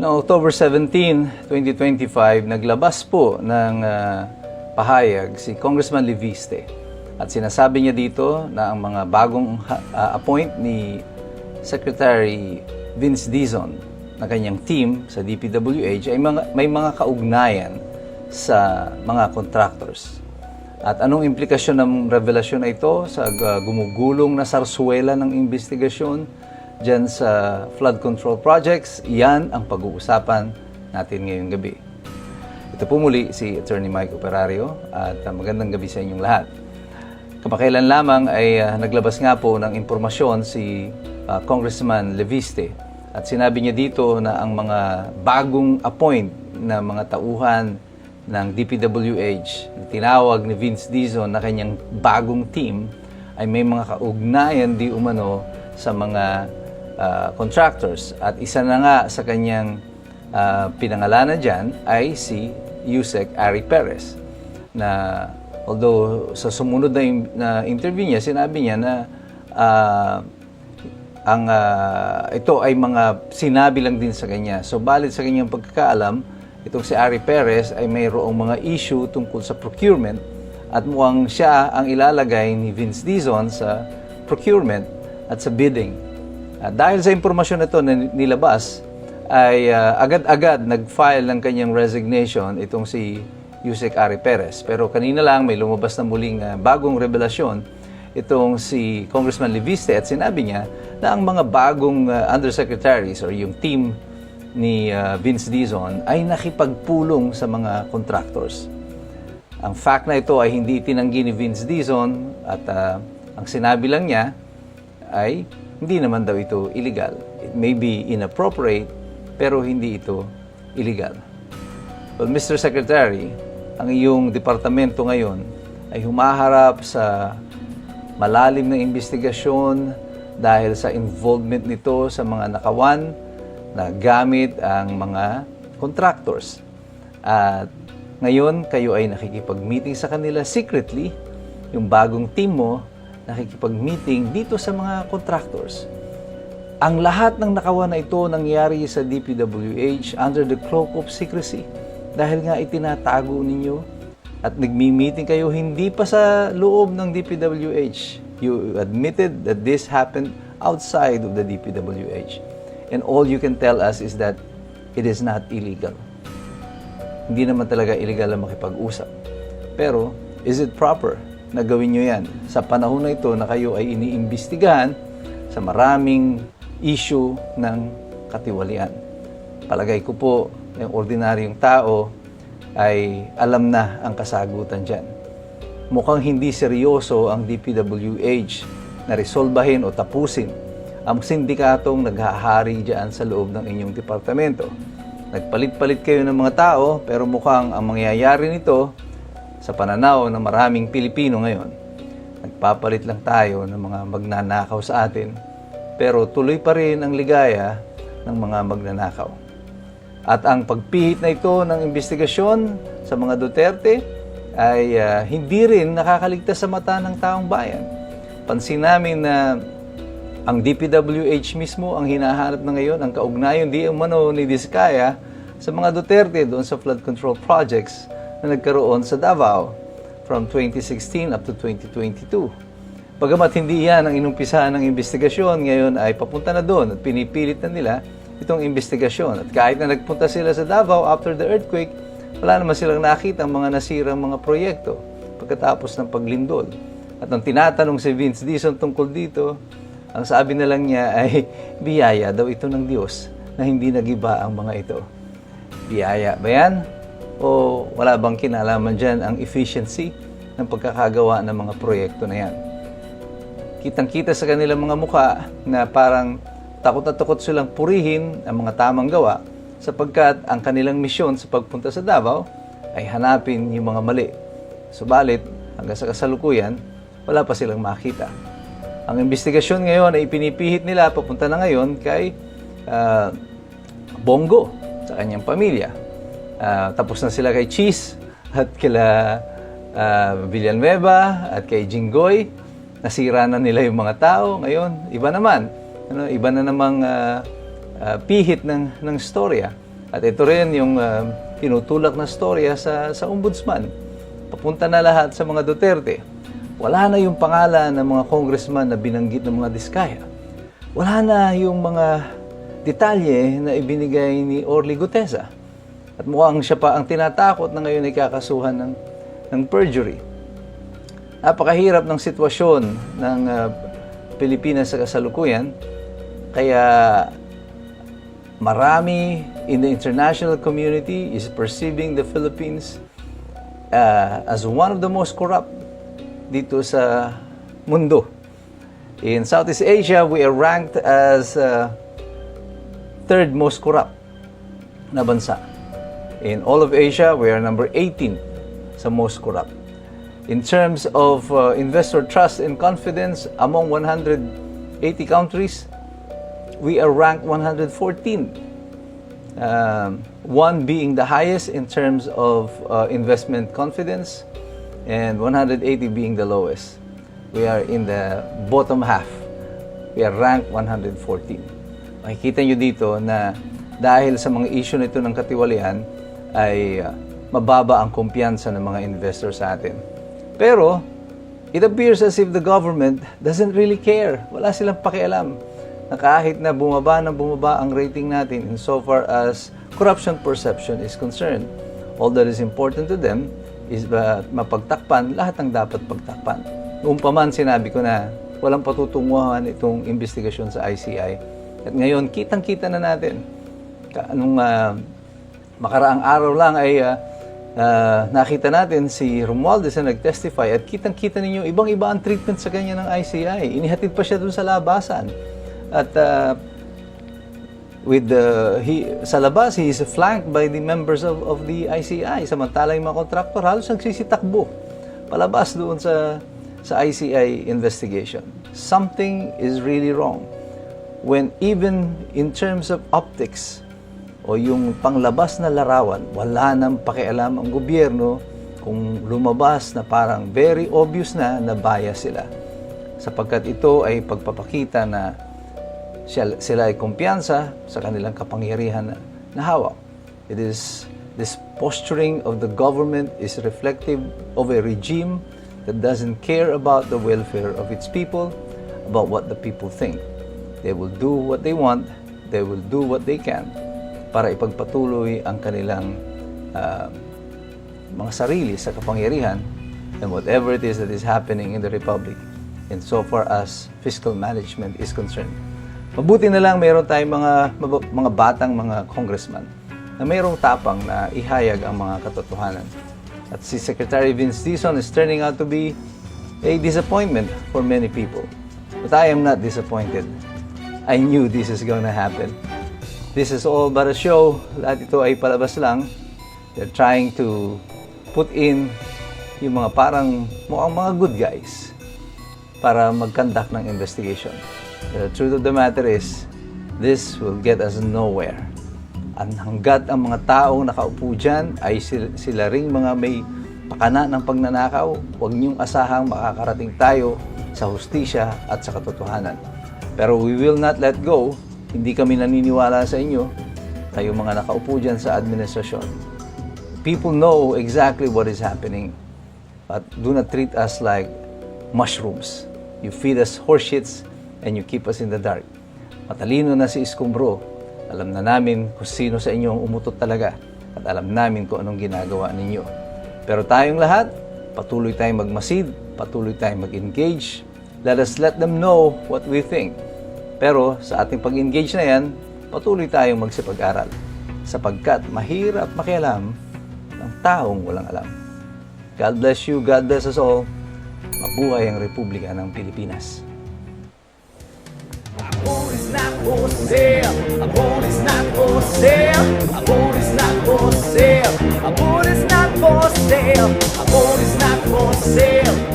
Noong October 17, 2025, naglabas po ng ah, pahayag si Congressman Leviste. At sinasabi niya dito na ang mga bagong ah, appoint ni Secretary Vince Dizon na kanyang team sa DPWH ay mga, may mga kaugnayan sa mga contractors. At anong implikasyon ng revelasyon na ito sa uh, gumugulong na sarsuela ng investigasyon dyan sa flood control projects? Yan ang pag-uusapan natin ngayong gabi. Ito po muli si Attorney Mike Operario at uh, magandang gabi sa inyong lahat. Kamakailan lamang ay uh, naglabas nga po ng impormasyon si uh, Congressman Leviste at sinabi niya dito na ang mga bagong appoint na mga tauhan ng DPWH na tinawag ni Vince Dizon na kanyang bagong team ay may mga kaugnayan di umano sa mga uh, contractors at isa na nga sa kanyang uh, pinangalanan dyan ay si Yusek Ari Perez na although sa sumunod na, na interview niya, sinabi niya na ah, ang ah, ito ay mga sinabi lang din sa kanya. So balit sa kanyang pagkakaalam, itong si Ari Perez ay mayroong mga issue tungkol sa procurement at mukhang siya ang ilalagay ni Vince Dizon sa procurement at sa bidding. At dahil sa impormasyon na ito na nilabas, ay ah, agad-agad nag-file ng kanyang resignation itong si Yusek Ari Perez. Pero kanina lang may lumabas na muling ah, bagong revelasyon itong si Congressman Leviste at sinabi niya na ang mga bagong ah, undersecretaries or yung team ni ah, Vince Dizon ay nakipagpulong sa mga contractors. Ang fact na ito ay hindi itinanggi ni Vince Dizon at ah, ang sinabi lang niya ay hindi naman daw ito illegal. It may be inappropriate pero hindi ito illegal. Well, Mr. Secretary, ang iyong departamento ngayon ay humaharap sa malalim na investigasyon dahil sa involvement nito sa mga nakawan na gamit ang mga contractors. At ngayon, kayo ay nakikipag-meeting sa kanila secretly. Yung bagong team mo, nakikipag-meeting dito sa mga contractors. Ang lahat ng nakawan na ito nangyari sa DPWH under the cloak of secrecy dahil nga itinatago ninyo at nagmi-meeting kayo hindi pa sa loob ng DPWH. You admitted that this happened outside of the DPWH. And all you can tell us is that it is not illegal. Hindi naman talaga illegal na makipag-usap. Pero, is it proper na gawin nyo yan sa panahon na ito na kayo ay iniimbestigahan sa maraming issue ng katiwalian? Palagay ko po, yung ordinaryong tao ay alam na ang kasagutan dyan. Mukhang hindi seryoso ang DPWH na resolbahin o tapusin ang sindikatong naghahari dyan sa loob ng inyong departamento. Nagpalit-palit kayo ng mga tao, pero mukhang ang mangyayari nito sa pananaw ng maraming Pilipino ngayon, nagpapalit lang tayo ng mga magnanakaw sa atin, pero tuloy pa rin ang ligaya ng mga magnanakaw. At ang pagpihit na ito ng investigasyon sa mga Duterte ay ah, hindi rin nakakaligtas sa mata ng taong bayan. Pansin namin na ang DPWH mismo ang hinahanap na ngayon, ang kaugnayon di umano ni Diskaya sa mga Duterte doon sa flood control projects na nagkaroon sa Davao from 2016 up to 2022. Bagamat hindi yan ang inumpisahan ng investigasyon, ngayon ay papunta na doon at pinipilit na nila itong investigasyon. At kahit na nagpunta sila sa Davao after the earthquake, wala naman silang nakita ang mga nasirang mga proyekto pagkatapos ng paglindol. At ang tinatanong si Vince Dizon tungkol dito, ang sabi na lang niya ay biyaya daw ito ng Diyos na hindi nagiba ang mga ito. Biyaya ba yan? O wala bang kinalaman dyan ang efficiency ng pagkakagawa ng mga proyekto na yan? Kitang-kita sa kanilang mga mukha na parang takot na takot silang purihin ang mga tamang gawa sapagkat ang kanilang misyon sa pagpunta sa Davao ay hanapin yung mga mali. Subalit, hanggang sa kasalukuyan, wala pa silang makita. Ang investigasyon ngayon ay pinipihit nila papunta na ngayon kay ah, Bongo sa kanyang pamilya. Ah, tapos na sila kay Cheese at kila ah, Villanueva at kay Jinggoy. Nasira na nila yung mga tao. Ngayon, iba naman. Ano, iba na namang ah, ah, pihit ng, ng storya. At ito rin yung ah, tinutulak na storya sa, sa ombudsman. Papunta na lahat sa mga Duterte. Wala na yung pangalan ng mga congressman na binanggit ng mga Diskaya. Wala na yung mga detalye na ibinigay ni Orly Gutesa. At mukhang siya pa ang tinatakot na ngayon ay kakasuhan ng, ng perjury. Napakahirap ng sitwasyon ng ah, Pilipinas sa kasalukuyan. Kaya marami in the international community is perceiving the Philippines uh, as one of the most corrupt dito sa mundo. In Southeast Asia, we are ranked as uh, third most corrupt na bansa. In all of Asia, we are number 18 sa most corrupt. In terms of uh, investor trust and confidence among 180 countries, we are ranked 114. Um, one being the highest in terms of uh, investment confidence, and 180 being the lowest. We are in the bottom half. We are ranked 114. Makikita nyo dito na dahil sa mga issue nito ng katiwalian, ay uh, mababa ang kumpiyansa ng mga investors sa atin. Pero, it appears as if the government doesn't really care. Wala silang pakialam na kahit na bumaba ng bumaba ang rating natin insofar as corruption perception is concerned. All that is important to them is ba mapagtakpan lahat ng dapat pagtakpan. Noong pa man sinabi ko na walang patutunguhan itong investigasyon sa ICI. At ngayon, kitang-kita na natin. Ka- Anong ah, makaraang araw lang ay ah, ah, nakita natin si Romualdez na nag-testify at kitang-kita ninyo ibang-iba ang treatment sa kanya ng ICI. Inihatid pa siya dun sa labasan. At ah, with the he sa labas he is flanked by the members of of the ICI samantalang yung mga kontraktor halos nagsisitakbo palabas doon sa sa ICI investigation something is really wrong when even in terms of optics o yung panglabas na larawan wala nang pakialam ang gobyerno kung lumabas na parang very obvious na na bias sila sapagkat ito ay pagpapakita na sila, ay kumpiyansa sa kanilang kapangyarihan na, na hawak. It is this posturing of the government is reflective of a regime that doesn't care about the welfare of its people, about what the people think. They will do what they want, they will do what they can para ipagpatuloy ang kanilang ah, mga sarili sa kapangyarihan and whatever it is that is happening in the Republic insofar as fiscal management is concerned. Mabuti na lang mayroon tayong mga, mga batang mga congressman na mayroong tapang na ihayag ang mga katotohanan. At si Secretary Vince Dizon is turning out to be a disappointment for many people. But I am not disappointed. I knew this is going to happen. This is all but a show. Lahat ito ay palabas lang. They're trying to put in yung mga parang mukhang mga good guys para mag-conduct ng investigation. The truth of the matter is, this will get us nowhere. Ang hanggat ang mga taong nakaupo dyan ay sila, sila ring mga may pakana ng pagnanakaw, huwag niyong asahang makakarating tayo sa hustisya at sa katotohanan. Pero we will not let go. Hindi kami naniniwala sa inyo, kayo mga nakaupo dyan sa administrasyon. People know exactly what is happening, but do not treat us like mushrooms. You feed us horse shits and you keep us in the dark. Matalino na si Iskumbro. Alam na namin kung sino sa inyo ang umutot talaga at alam namin kung anong ginagawa ninyo. Pero tayong lahat, patuloy tayong magmasid, patuloy tayong mag-engage. Let us let them know what we think. Pero sa ating pag-engage na yan, patuloy tayong magsipag-aral sapagkat mahirap makialam ng taong walang alam. God bless you, God bless us all. Mabuhay ang Republika ng Pilipinas. My boat is not for sale. My boat is not for sale. My boat is not for sale. My boat is not for sale. My is not for sale.